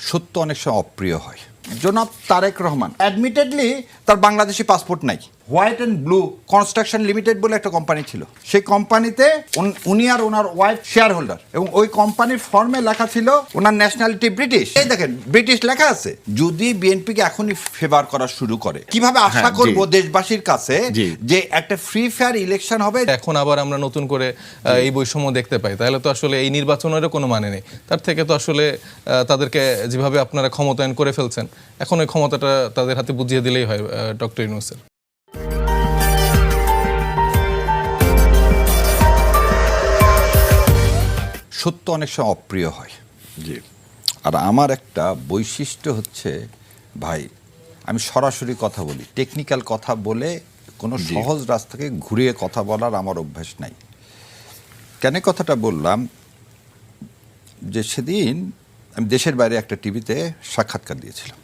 সত্য অনেক সময় অপ্রিয় হয়। জনাব তারেক রহমান অ্যাডমিটেডলি তার বাংলাদেশি পাসপোর্ট নাই। White and blue construction limited বলে একটা কোম্পানি ছিল। সেই কোম্পানিতে উনি আর ওনার ওয়াইফ শেয়ার হোল্ডার এবং ওই কোম্পানির ফর্মে লেখা ছিল ওনার ন্যাশনালিটি ব্রিটিশ এই দেখেন ব্রিটিশ লেখা আছে যদি বিএনপিকে এখনই ফেভার করা শুরু করে কীভাবে আশা হ্যাঁ, জি। করব দেশবাসীর কাছে যে একটা ফ্রি ফেয়ার ইলেকশন হবে? এখন আবার আমরা নতুন করে এই বৈষম্য দেখতে পাই। তাহলে তো আসলে এই নির্বাচনেরও কোনো মানে নেই। তার থেকে তো আসলে তাদেরকে যেভাবে আপনারা ক্ষমতায়ন করে ফেলছেন এখন ওই ক্ষমতাটা তাদের হাতে বুঝিয়ে দিলেই হয় ডক্টর ইউনুসের। সত্য অনেক সময় অপ্রিয় হয়। জি। আর আমার একটা বৈশিষ্ট্য হচ্ছে ভাই আমি সরাসরি কথা বলি। টেকনিক্যাল কথা বলে কোনো সহজ রাস্তাকে ঘুরিয়ে কথা বলার আমার অভ্যাস নাই। কেন কথাটা বললাম? যে সেদিন আমি দেশের বাইরে একটা টিভিতে সাক্ষাৎকার দিয়েছিলাম।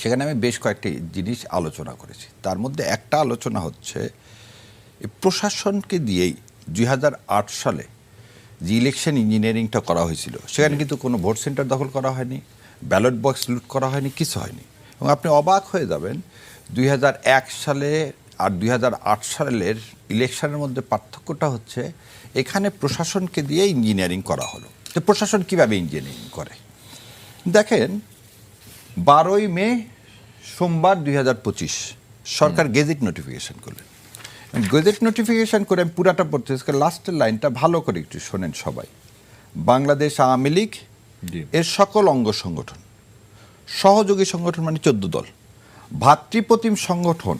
সেখানে আমি বেশ কয়েকটি জিনিস আলোচনা করেছি। তার মধ্যে একটা আলোচনা হচ্ছে প্রশাসনকে দিয়েই দুই হাজার আট সালে যে ইলেকশন ইঞ্জিনিয়ারিংটা করা হয়েছিল, সেখানে কিন্তু কোনো ভোট সেন্টার দখল করা হয়নি, ব্যালট বক্স লুট করা হয়নি, কিছু হয়নি। এবং আপনি অবাক হয়ে যাবেন, দুই হাজার এক সালে আর দুই হাজার আট সালের ইলেকশনের মধ্যে পার্থক্যটা হচ্ছে, এখানে প্রশাসনকে দিয়ে ইঞ্জিনিয়ারিং করা হলো। তো প্রশাসন কীভাবে ইঞ্জিনিয়ারিং করে? দেখেন বারোই মে সোমবার দুই হাজার পঁচিশ সরকার গেজেট নোটিফিকেশন করলেন। গেজেট নোটিফিকেশন করে আমি পুরাটা পড়তে লাস্টের লাইনটা ভালো করে একটু শোনেন সবাই। বাংলাদেশ আওয়ামী লীগ এর সকল অঙ্গ সংগঠন সহযোগী সংগঠন মানে চোদ্দ দল ভাতৃপ্রতিম সংগঠন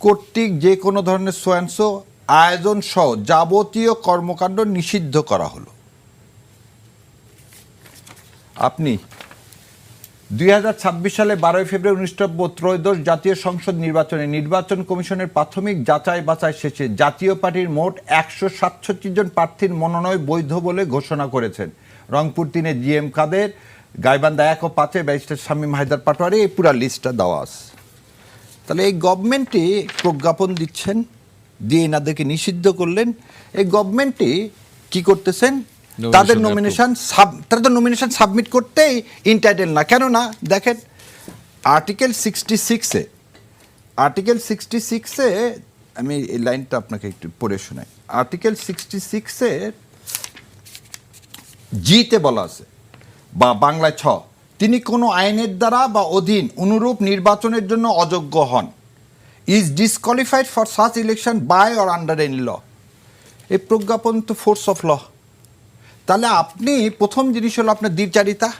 কর্তৃক যে কোনো ধরনের সোয়াংসো আয়োজন সহ যাবতীয় কর্মকাণ্ড নিষিদ্ধ করা হলো। আপনি দুই হাজার ছাব্বিশ সালে বারোই ফেব্রুয়ারি উনিশটব্য ত্রয়োদশ জাতীয় সংসদ নির্বাচনে নির্বাচন কমিশনের প্রাথমিক যাচাই বাছাই শেষে জাতীয় পার্টির মোট একশো সাতষট্টি জন প্রার্থীর মনোনয় বৈধ বলে ঘোষণা করেছেন। রংপুর তিনে জি এম কাদের, গাইবান্ধা এক ও পাঁচে ব্যারিস্টার শামীম হায়দার পাটোয়ারি, এই পুরা লিস্টটা দেওয়া আছে। তাহলে এই গভর্নমেন্টই প্রজ্ঞাপন দিচ্ছেন, দিয়ে এনাদেরকে নিষিদ্ধ করলেন। এই গভর্নমেন্টই কি করতেছেন? তাদের নমিনেশন সাব তারা তো নমিনেশন সাবমিট করতেই ইনটাইটেল না। কেন না দেখেন আর্টিকেল সিক্সটি সিক্সে আর্টিকেল সিক্সটি সিক্সে আমি এই লাইনটা আপনাকে একটু পড়ে শোনাই। আর্টিকেল সিক্সটি সিক্সের জিতে বলা আছে বা বাংলায় ছ তিনি কোনো আইনের দ্বারা বা অধীন অনুরূপ নির্বাচনের জন্য অযোগ্য হন। Is disqualified for such election by or under an law এই প্রজ্ঞাপন তো ফোর্স অফ ল তাহলে আপনি প্রথম জিনিস হলো আপনার দ্বিচারিতা।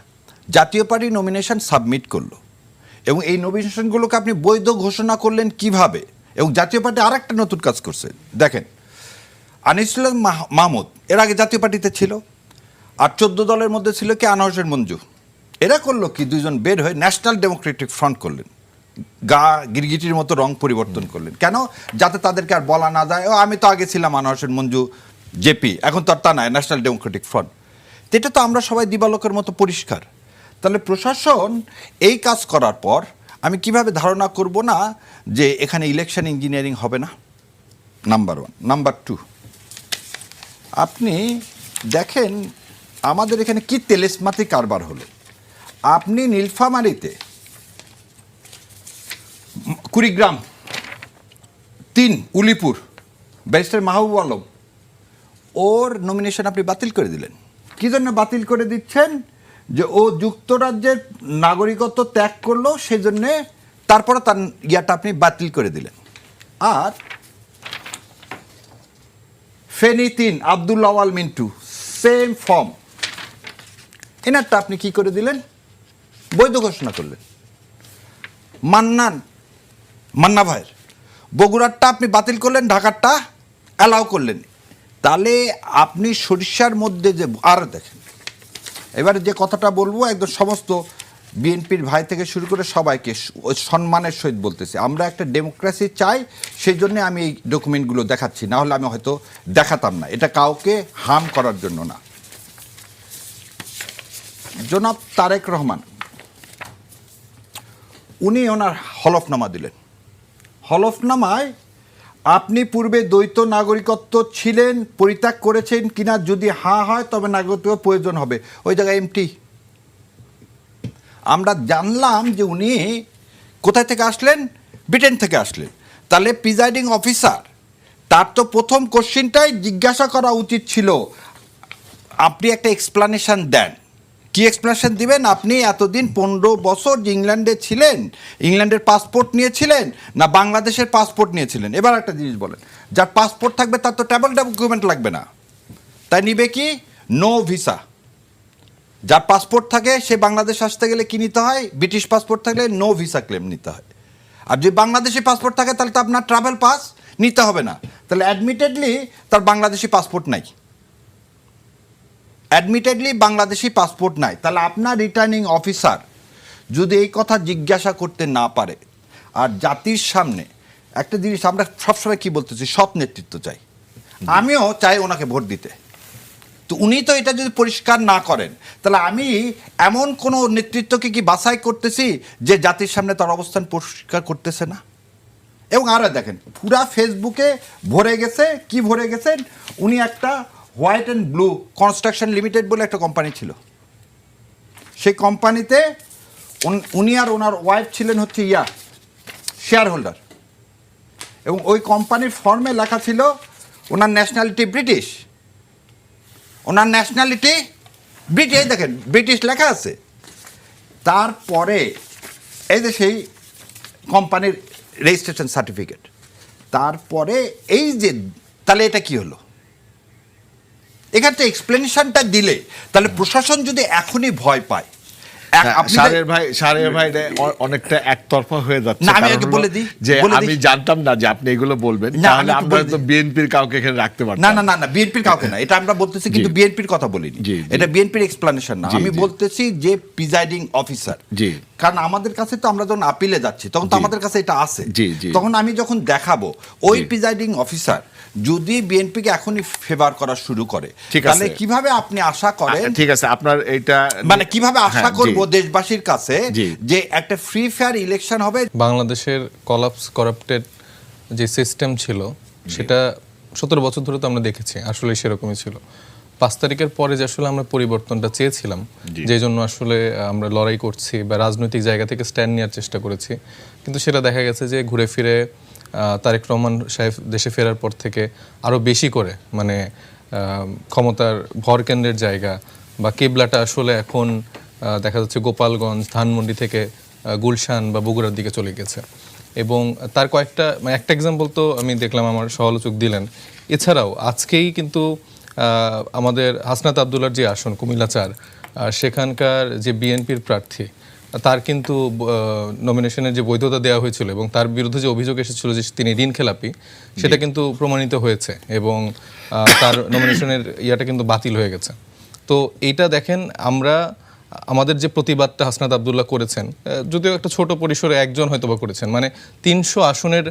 জাতীয় পার্টি নমিনেশন সাবমিট করল। এবং এই নমিনেশনগুলোকে আপনি বৈধ ঘোষণা করলেন কীভাবে? এবং জাতীয় পার্টি আর একটা নতুন কাজ করছে। দেখেন, আনিসুল মাহ- মাহমুদ, এর আগে জাতীয় পার্টিতে ছিল। আর চোদ্দ দলের মধ্যে ছিল কি? আনোয়ার মঞ্জু। এরা করল কি? দুজন বের হয়ে ন্যাশনাল ডেমোক্রেটিক ফ্রন্ট করলেন। গা গিরগিটির মতো রং পরিবর্তন করলেন। কেন? যাতে তাদেরকে আর বলা না যায়, ও, আমি তো আগে ছিলাম আনোয়ার মঞ্জু। জেপি এখন তো আর তা নয় ন্যাশনাল ডেমোক্রেটিক ফ্রন্ট এটা তো আমরা সবাই দিবালোকের মতো পরিষ্কার। তাহলে প্রশাসন এই কাজ করার পর আমি কীভাবে ধারণা করব না যে এখানে ইলেকশন ইঞ্জিনিয়ারিং হবে না? নাম্বার ওয়ান নাম্বার টু আপনি দেখেন, আমাদের এখানে কি তেলেসমাতি কারবার হলো? আপনি নীলফামারিতে কুড়িগ্রাম, তিন, উলিপুর, ব্যারিস্টার মাহবুব আলম ওর নমিনেশন আপনি বাতিল করে দিলেন। কি জন্য বাতিল করে দিচ্ছেন? যে ও যুক্তরাজ্যের নাগরিকত্ব ত্যাগ করল, সেই জন্যে তারপরে তার ইয়াটা আপনি বাতিল করে দিলেন। আর ফেনি তিন আব্দুল আওয়াল মিন্টু সেম ফর্ম এনারটা আপনি কি করে দিলেন? বৈধ ঘোষণা করলেন। মান্নান, মান্না ভাইয়ের। বগুড়ারটা আপনি বাতিল করলেন, ঢাকারটা অ্যালাউ করলেন। তাহলে আপনি সরিষার মধ্যে যে, আর দেখেন, এবারে যে কথাটা বলব, একদম সমস্ত বিএনপির ভাই থেকে শুরু করে সবাইকে সম্মানের সহিত বলতেছি। আমরা একটা ডেমোক্রেসি চাই, সেই জন্য আমি এই ডকুমেন্টগুলো দেখাচ্ছি। না হলে আমি হয়তো দেখাতাম না। এটা কাউকে হার্ম করার জন্য না। জনাব তারেক রহমান, উনি ওনার হলফনামা দিলেন। হলফনামায় আপনি পূর্বে দ্বৈত নাগরিকত্ব ছিলেন, পরিত্যাগ করেছেন কিনা যদি হা হয়, তবে নাগরিকত্ব প্রয়োজন হবে। ওই জায়গায় এমটি আমরা জানলাম যে উনি কোথায় থেকে আসলেন? ব্রিটেন থেকে আসলেন। তাহলে প্রিজাইডিং অফিসার তার তো প্রথম কোশ্চিনটাই জিজ্ঞাসা করা উচিত ছিল। আপনি একটা এক্সপ্লানেশন দেন। কি এক্সপ্লেনেশন দিবেন? আপনি এতদিন পনেরো বছর ইংল্যান্ডে ছিলেন, ইংল্যান্ডের পাসপোর্ট নিয়েছিলেন, না বাংলাদেশের পাসপোর্ট নিয়েছিলেন? এবার একটা জিনিস বলেন, যার পাসপোর্ট থাকবে তার তো ট্রাভেল ডকুমেন্ট লাগবে না। তাই নিবে কি? নো ভিসা যার পাসপোর্ট থাকে, সে বাংলাদেশ আসতে গেলে কি নিতে হয়? ব্রিটিশ পাসপোর্ট থাকলে নো ভিসা ক্লেম নিতে হয়। আর যদি বাংলাদেশি পাসপোর্ট থাকে, তাহলে তো আপনার ট্রাভেল পাস নিতে হবে না। তাহলে অ্যাডমিটেডলি তার বাংলাদেশি পাসপোর্ট নাই। অ্যাডমিটেডলি বাংলাদেশি পাসপোর্ট নাই। তাহলে আপনার রিটার্নিং অফিসার যদি এই কথা জিজ্ঞাসা করতে না পারে আর জাতির সামনে একটা জিনিস আমরা সবসময় কি বলতেছি সৎ নেতৃত্ব চাই। আমিও চাই ওনাকে ভোট দিতে। তো উনি তো এটা যদি পরিষ্কার না করেন তাহলে আমি এমন কোনো নেতৃত্বকে কি বাছাই করতেছি যে জাতির সামনে তার অবস্থান পরিষ্কার করতেছে না? এবং আরও দেখেন পুরা ফেসবুকে ভরে গেছে কি ভরে গেছেন? উনি একটা white and blue construction limited বলে একটা কোম্পানি ছিল। সেই কোম্পানিতে উন- আর ওনার ওয়াইফ ছিলেন হচ্ছে ইয়া শেয়ার হোল্ডার এবং ওই কোম্পানির ফর্মে লেখা ছিল, ওনার ন্যাশনালিটি ব্রিটিশ ওনার ন্যাশনালিটি ব্রিটিশ দেখেন ব্রিটিশ লেখা আছে। তারপরে এই যে সেই কোম্পানির রেজিস্ট্রেশন সার্টিফিকেট তারপরে এই যে, তাহলে এটা কি হলো? এখানে এক্সপ্লেনেশনটা দিলে তাহলে প্রশাসন যদি এখনই ভয় পায় সারের ভাই সারের ভাই অনেকটা একতরফা হয়ে যাচ্ছে। না, আমি আগে বলে দিই, যে আমি জানতাম না যে আপনি এগুলো বলবেন। তাহলে আমরা তো বিএনপির কাউকে এখানে রাখতে পারতাম। না না না না বিএনপির কাউকে না। এটা আমরা বলতেছি কিন্তু বিএনপির কথা বলিনি। এটা বিএনপির এক্সপ্লানেশন না। আমি বলতেছি যে প্রিজাইডিং অফিসার জি। কারণ আমাদের কাছে তো আমরা যখন আপিলে যাচ্ছি তখন তো আমাদের কাছে এটা আছে। তখন আমি যখন দেখাবো ওই প্রিজাইডিং অফিসার যদি বিএনপিকে এখনই ফেভার করা শুরু করে ঠিক আছে। তাহলে কীভাবে আপনি আশা করেন আচ্ছা, ঠিক আছে আপনার এটা মানে কীভাবে আশা হ্যাঁ। করব দেশবাসীর কাছে যে একটা ফ্রি ফেয়ার ইলেকশন হবে। বাংলাদেশের কলাপস করাপ্টেড যে সিস্টেম ছিল সেটা সতেরো বছর ধরে তো আমরা দেখেছি আসলে সেরকমই ছিল। পাঁচ তারিখের পরে যে আসলে আমরা পরিবর্তনটা চেয়েছিলাম যে জন্য আসলে আমরা লড়াই করছি বা রাজনৈতিক জায়গা থেকে স্ট্যান্ড নেওয়ার চেষ্টা করেছি। কিন্তু সেটা দেখা গেছে যে ঘুরে ফিরে আহ, তারেক রহমান সাহেব দেশে ফেরার পর থেকে আরও বেশি করে মানে ক্ষমতার ভর কেন্দ্রের জায়গা বা কেবলাটা আসলে এখন দেখা যাচ্ছে গোপালগঞ্জ ধানমন্ডি থেকে গুলশান বা বগুড়ার দিকে চলে গেছে। এবং তার কয়েকটা মানে একটা এক্সাম্পল তো আমি দেখলাম আমার সমালোচক দিলেন। এছাড়াও আজকেই কিন্তু আমাদের হাসনাত আবদুল্লার যে আসন কুমিল্লা চার সেখানকার যে বিএনপির প্রার্থী তার কিন্তু নমিনেশনের যে বৈধতা দেওয়া হয়েছিল এবং তার বিরুদ্ধে যে অভিযোগ এসেছিল যে তিনি ঋণ খেলাপি সেটা কিন্তু প্রমাণিত হয়েছে এবং তার নমিনেশনের ইয়াটা কিন্তু বাতিল হয়ে গেছে। তো এইটা দেখেন আমরা আমাদের যে প্রতিবাদটা হাসনাত আবদুল্লাহ করেছেন যদিও একটা ছোট পরিসরে একজন হয়তো বা করেছেন মানে তিনশো আসনের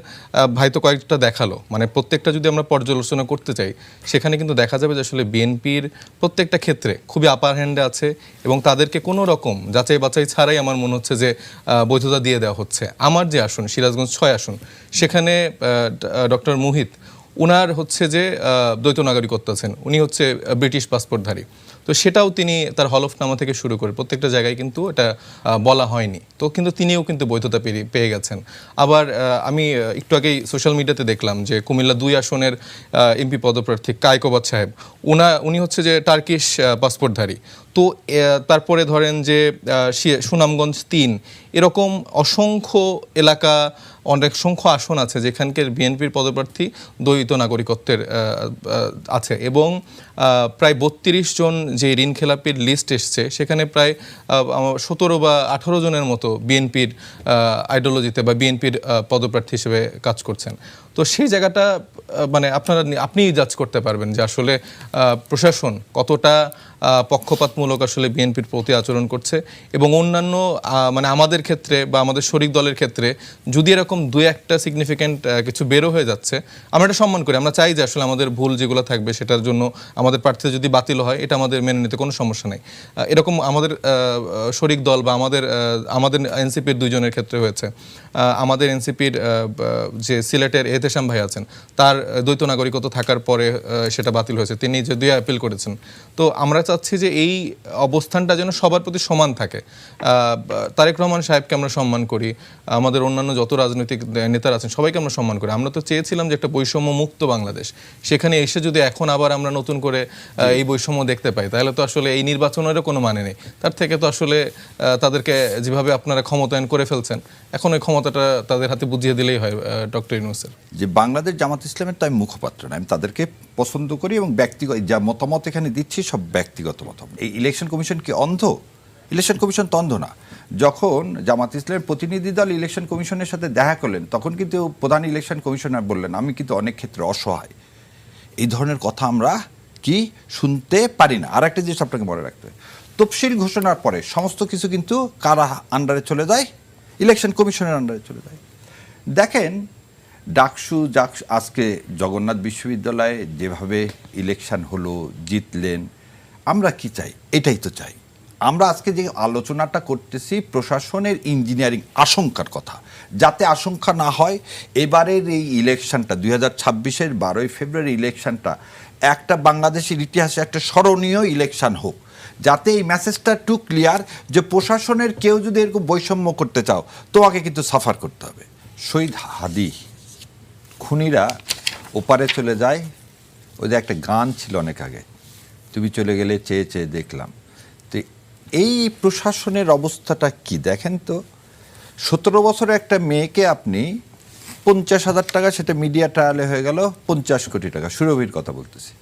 ভাই তো কয়েকটা দেখাল মানে প্রত্যেকটা যদি আমরা পর্যালোচনা করতে চাই, সেখানে কিন্তু দেখা যাবে যে আসলে বিএনপির প্রত্যেকটা ক্ষেত্রে খুবই আপার হ্যান্ডে আছে এবং তাদেরকে কোনো রকম যাচাই বাছাই ছাড়াই আমার মনে হচ্ছে যে বৈধতা দিয়ে দেওয়া হচ্ছে। আমার যে আসন, সিরাজগঞ্জ ছয় আসন, সেখানে ডক্টর মুহিত ওনার হচ্ছে যে দ্বৈত নাগরিকত্ব আছেন, উনি হচ্ছে ব্রিটিশ পাসপোর্টধারী। তো সেটাও তিনি তার হলফনামা থেকে শুরু করে প্রত্যেকটা জায়গায় কিন্তু এটা বলা হয়নি। তো কিন্তু তিনিও কিন্তু বৈধতা পেয়ে- গেছেন। আবার আমি একটু আগেই সোশ্যাল মিডিয়াতে দেখলাম যে কুমিল্লা দুই আসনের এমপি পদপ্রার্থী কায়কোবাদ সাহেব, উনা, উনি হচ্ছে যে টার্কিশ পাসপোর্টধারী। তো তারপরে ধরেন যে সুনামগঞ্জ তিন, এরকম অসংখ্য এলাকা অনেক সংখ্য আসন আছে যেখানকার বিএনপির পদপ্রার্থী দ্বৈত নাগরিকত্বের আছে এবং প্রায় বত্রিশ জন যে ঋণ খেলাপির লিস্ট এসছে, সেখানে প্রায় সতেরো বা আঠারো জনের মতো বিএনপির আইডিওলজিতে বা বিএনপির পদপ্রার্থী হিসেবে কাজ করছেন। তো সেই জায়গাটা মানে আপনারা আপনিই জাজ করতে পারবেন যে আসলে প্রশাসন কতটা পক্ষপাতমূলক আসলে বিএনপির প্রতি আচরণ করছে এবং অন্যান্য মানে আমাদের ক্ষেত্রে বা আমাদের শরিক দলের ক্ষেত্রে যদি এরকম দু একটা সিগনিফিক্যান্ট কিছু বেরো হয়ে যাচ্ছে, আমরা এটা সম্মান করি। আমরা চাই যে আসলে আমাদের ভুল যেগুলো থাকবে সেটার জন্য আমাদের প্রার্থী যদি বাতিল হয়, এটা আমাদের মেনে নিতে কোনো সমস্যা নেই। এরকম আমাদের শরিক দল বা আমাদের আমাদের এনসিপির দুইজনের ক্ষেত্রে হয়েছে। আমাদের এনসিপির যে সিলেটের এতেশাম ভাই আছেন, তার দ্বৈত নাগরিকত্ব থাকার পরে সেটা বাতিল হয়েছে। তিনি যদিও অ্যাপিল করেছেন। তো আমরা চাচ্ছি যে এই অবস্থানটা যেন সবার প্রতি সমান থাকে। তারেক রহমান সাহেবকে আমরা সম্মান করি, আমাদের অন্যান্য যত রাজনৈতিক নেতারা আছেন, সবাইকে আমরা সম্মান করি। আমরা তো চেয়েছিলাম যে একটা বৈষম্য মুক্ত বাংলাদেশ। সেখানে এসে যদি এখন আবার আমরা নতুন করে এই বৈষম্য দেখতে পাই, তাহলে তো আসলে এই নির্বাচনেরও কোনো মানে নেই। তার থেকে তো আসলে তাদেরকে যেভাবে আপনারা ক্ষমতায়ন করে ফেলছেন, এখন ওই ক্ষমতাটা তাদের হাতে বুঝিয়ে দিলেই হয় ডক্টর ইউনুসের যে বাংলাদেশ জামাত ইসলামের তো আমি মুখপাত্র না, আমি তাদেরকে পছন্দ করি এবং ব্যক্তিগত যা মতামত এখানে দিচ্ছি সব ব্যক্তিগত মতামত। এই ইলেকশন কমিশন কি অন্ধ? ইলেকশন কমিশন তো অন্ধ না। যখন জামাত ইসলামের প্রতিনিধি দল ইলেকশন কমিশনের সাথে দেখা করলেন, তখন কিন্তু প্রধান ইলেকশন কমিশনার বললেন, আমি কিন্তু অনেক ক্ষেত্রে অসহায়। এই ধরনের কথা আমরা কি শুনতে পারি না? আর একটা জিনিস আপনাকে মনে রাখতে তফসিল ঘোষণার পরে সমস্ত কিছু কিন্তু কারা আন্ডারে চলে যায়? ইলেকশন কমিশনের আন্ডারে চলে যায়। দেখেন ডাকসু আজকে জগন্নাথ বিশ্ববিদ্যালয়ে যেভাবে ইলেকশন হলো, জিতলেন, আমরা কি চাই? এটাই তো চাই। আমরা আজকে যে আলোচনাটা করতেছি, প্রশাসনের ইঞ্জিনিয়ারিং আশঙ্কার কথা। যাতে আশঙ্কা না হয়, এবারের এই ইলেকশনটা দুই হাজার ছাব্বিশের বারোই ফেব্রুয়ারি ইলেকশনটা একটা বাংলাদেশের ইতিহাসে একটা স্মরণীয় ইলেকশন হোক। যাতে এই মেসেজটা টু ক্লিয়ার যে প্রশাসনের কেউ যদি এরকম বৈষম্য করতে চাও, তোমাকে কিন্তু সাফার করতে হবে। শহীদ হাদি খুনিরা ওপারে চলে যায়। ওদের একটা গান ছিল অনেক আগে। তুমি চলে গেলে চেয়ে চেয়ে দেখলাম। তো এই প্রশাসনের অবস্থাটা কি? দেখেন তো, সতেরো বছরের একটা মেয়েকে আপনি পঞ্চাশ হাজার টাকা, সেটা মিডিয়া ট্রায়ালে হয়ে গেল, পঞ্চাশ কোটি টাকা। সুরভির কথা বলতেছি।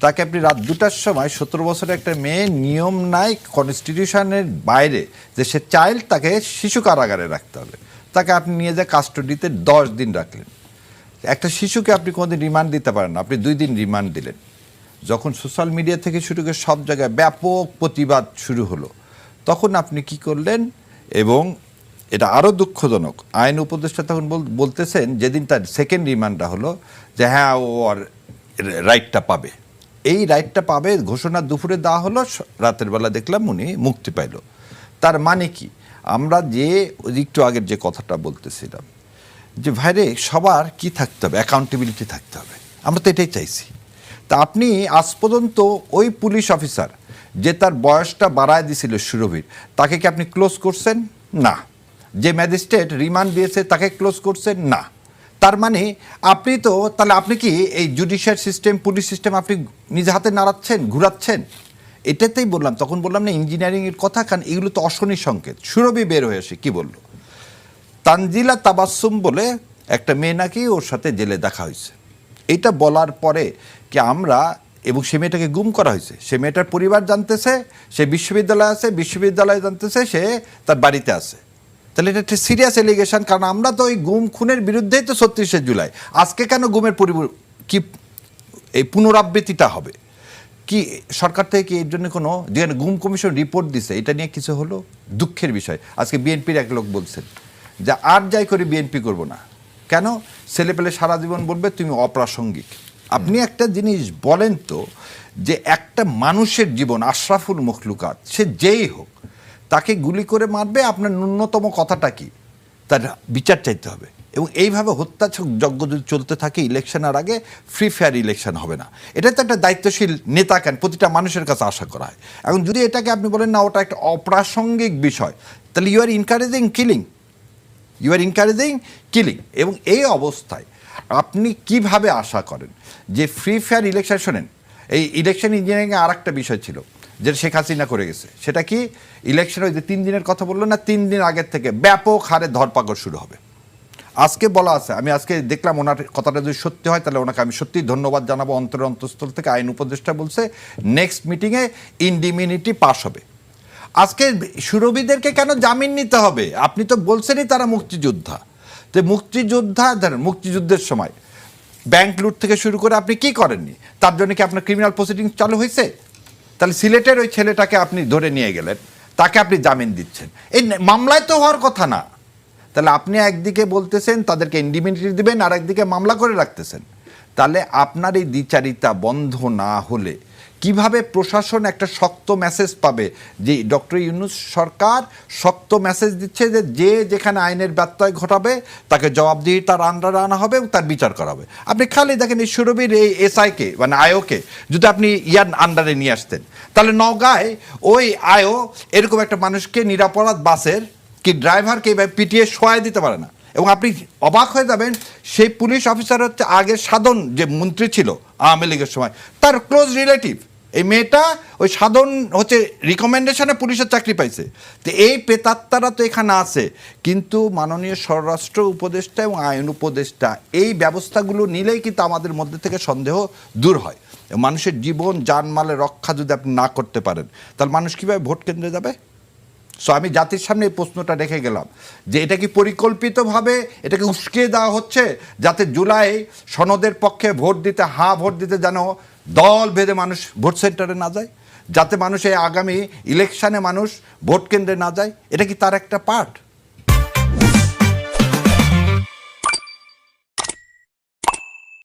তাকে আপনি রাত দুটার সময় সতেরো বছরের একটা মেয়ে, নিয়ম নাই কনস্টিটিউশনের বাইরে, যে সে চাইল্ড তাকে শিশু কারাগারে রাখতে হবে। তাকে আপনি নিয়ে যায় কাস্টডিতে দশ দিন রাখলেন। একটা শিশুকে আপনি কোনোদিন রিমান্ড দিতে পারেন না। আপনি দুই দিন রিমান্ড দিলেন। যখন সোশ্যাল মিডিয়া থেকে শুরু করে সব জায়গায় ব্যাপক প্রতিবাদ শুরু হলো, তখন আপনি কি করলেন এবং এটা আরও দুঃখজনক, আইন উপদেষ্টা তখন বল- বলতেছেন যেদিন তার সেকেন্ড রিমান্ডটা হলো যে হ্যাঁ ও আর রাইটটা পাবে। এই রাইটটা পাবে, ঘোষণা দুপুরে দেওয়া হলো রাতের বেলা দেখলাম উনি মুক্তি পাইল। তার মানে কি? আমরা যে, একটু আগের যে কথাটা বলতেছিলাম যে ভাইরে, সবার কি থাকতে হবে? অ্যাকাউন্টেবিলিটি থাকতে হবে। আমরা তো এটাই চাইছি। তা আপনি আজ পর্যন্ত ওই পুলিশ অফিসার যে তার বয়সটা বাড়ায় দিছিল সুরভির, তাকে কি আপনি ক্লোজ করছেন? না। যে ম্যাজিস্ট্রেট রিমান্ড দিয়েছে, তাকে ক্লোজ করছেন? না। তার মানে আপনি তো, তাহলে আপনি কি এই জুডিশিয়াল সিস্টেম পুলিশ সিস্টেম আপনি নিজে হাতে নাড়াচ্ছেন, ঘুরাচ্ছেন? এটাতেই বললাম, তখন বললাম না ইঞ্জিনিয়ারিংয়ের কথা, কারণ এগুলো তো অশনি সংকেত। সুরভি বের হয়ে আসে কি বলল? তানজিলা তাবাসুম বলে একটা মেয়ে নাকি ওর সাথে জেলে দেখা হয়েছে। এইটা বলার পরে কি আমরা এবং সে মেয়েটাকে গুম করা হয়েছে। সে মেয়েটার পরিবার জানতেছে, সে বিশ্ববিদ্যালয়ে আছে, বিশ্ববিদ্যালয়ে জানতেছে সে তার বাড়িতে আছে। তাহলে এটা একটা সিরিয়াস এলিগেশন কারণ আমরা তো ওই গুম খুনের বিরুদ্ধেই তো ছত্রিশে জুলাই। আজকে কেন গুমের পরিব, কি এই পুনরাবৃত্তিটা হবে? কি সরকার থেকে কি এর জন্য কোনো, যেখানে গুম কমিশন রিপোর্ট দিছে, এটা নিয়ে কিছু হলো? দুঃখের বিষয়। আজকে বিএনপির এক লোক বলছেন। যে আর যাই করে বিএনপি করব না। কেন? ছেলেপেলে সারা জীবন বলবে, তুমি অপ্রাসঙ্গিক। আপনি একটা জিনিস বলেন তো, যে একটা মানুষের জীবন, আশরাফুল মখলুকাত, সে যেই হোক, তাকে গুলি করে মারবে, আপনার ন্যূনতম কথাটা কি? তার বিচার চাইতে হবে। এবং এইভাবে হত্যা যজ্ঞ যদি চলতে থাকে ইলেকশনের আগে ফ্রি ফেয়ার ইলেকশন হবে না। এটা তো একটা দায়িত্বশীল নেতা কেন? প্রতিটা মানুষের কাছে আশা করা হয়। এখন যদি এটাকে আপনি বলেন, না, ওটা একটা অপ্রাসঙ্গিক বিষয়, তাহলে you are encouraging killing you are encouraging killing এবং এই অবস্থায় আপনি কীভাবে আশা করেন? যে ফ্রি ফেয়ার ইলেকশন শোনেন, এই ইলেকশন ইঞ্জিনিয়ারিংয়ে আর একটা বিষয় ছিল, যেটা শেখ হাসিনা করে গেছে। সেটা কি? ইলেকশন ওই যে তিন দিনের কথা বলল না, তিন দিন আগের থেকে ব্যাপক হারে ধরপাকড় শুরু হবে। আজকে বলা আছে, আমি আজকে দেখলাম ওনার কথাটা যদি সত্যি হয়, তাহলে ওনাকে আমি সত্যি ধন্যবাদ জানাব। অন্তরের অন্তঃস্থল থেকে আইন উপদেষ্টা বলছে নেক্সট মিটিংয়ে ইনডিমিনিটি পাস হবে। আজকে সুরভিদেরকে কেন জামিন নিতে হবে? আপনি তো বলছেনই তারা মুক্তিযোদ্ধা। যে মুক্তিযোদ্ধা, ধরেন মুক্তিযুদ্ধের সময় ব্যাংক লুট থেকে শুরু করে আপনি কি করেননি? তার জন্য কি আপনার ক্রিমিনাল প্রসিডিং চালু হয়েছে? তাহলে সিলেটের ওই ছেলেটাকে আপনি ধরে নিয়ে গেলেন, তাকে আপনি জামিন দিচ্ছেন। এই মামলায় তো হওয়ার কথা না। তাহলে আপনি একদিকে বলতেছেন তাদেরকে ইন্ডিমিনিটি দিবেন আর একদিকে মামলা করে রাখতেছেন। তাহলে আপনার এই দ্বিচারিতা বন্ধ না হলে কীভাবে প্রশাসন একটা শক্ত মেসেজ পাবে? যে ডক্টর ইউনুস সরকার শক্ত মেসেজ দিচ্ছে যে যে যেখানে আইনের ব্যত্যয় ঘটাবে, তাকে জবাবদিহি তার আন্ডারে আনা হবে এবং তার বিচার করা হবে। আপনি খালি দেখেন এই সুরভির এই এসআইকে মানে আয়োকে, যদি আপনি ইয়ার আন্ডারে নিয়ে আসতেন, তাহলে নওগাঁয় ওই আয়ো এরকম একটা মানুষকে নিরাপরাধ বাসের কি ড্রাইভারকে এইভাবে পিটিয়ে শোয়াই দিতে পারে না। এবং আপনি অবাক হয়ে যাবেন, সেই পুলিশ অফিসার হচ্ছে আগে সাধন যে মন্ত্রী ছিল আওয়ামী লীগের সময়, তার ক্লোজ রিলেটিভ এই মেয়েটা ওই সাধন হচ্ছে রিকমেন্ডেশনে পুলিশের চাকরি পাইছে। তো এই প্রেতাত্মারা তো এখানে আছে। কিন্তু মাননীয় স্বরাষ্ট্র উপদেষ্টা এবং আইন উপদেষ্টা এই ব্যবস্থাগুলো নিলেই কিন্তু আমাদের মধ্যে থেকে সন্দেহ দূর হয়। মানুষের জীবন জানমালের রক্ষা যদি আপনি না করতে পারেন, তাহলে মানুষ কীভাবে ভোট কেন্দ্রে যাবে? সো আমি জাতির সামনে এই প্রশ্নটা রেখে গেলাম যে এটা কি পরিকল্পিতভাবে এটাকে উস্কিয়ে দেওয়া হচ্ছে যাতে জুলাই সনদের পক্ষে ভোট দিতে, হা, ভোট দিতে যেন দল ভেদে মানুষ ভোট সেন্টারে না যায়? যাতে মানুষ এই আগামী ইলেকশানে মানুষ ভোট কেন্দ্রে না যায়? এটা কি তার একটা পার্ট?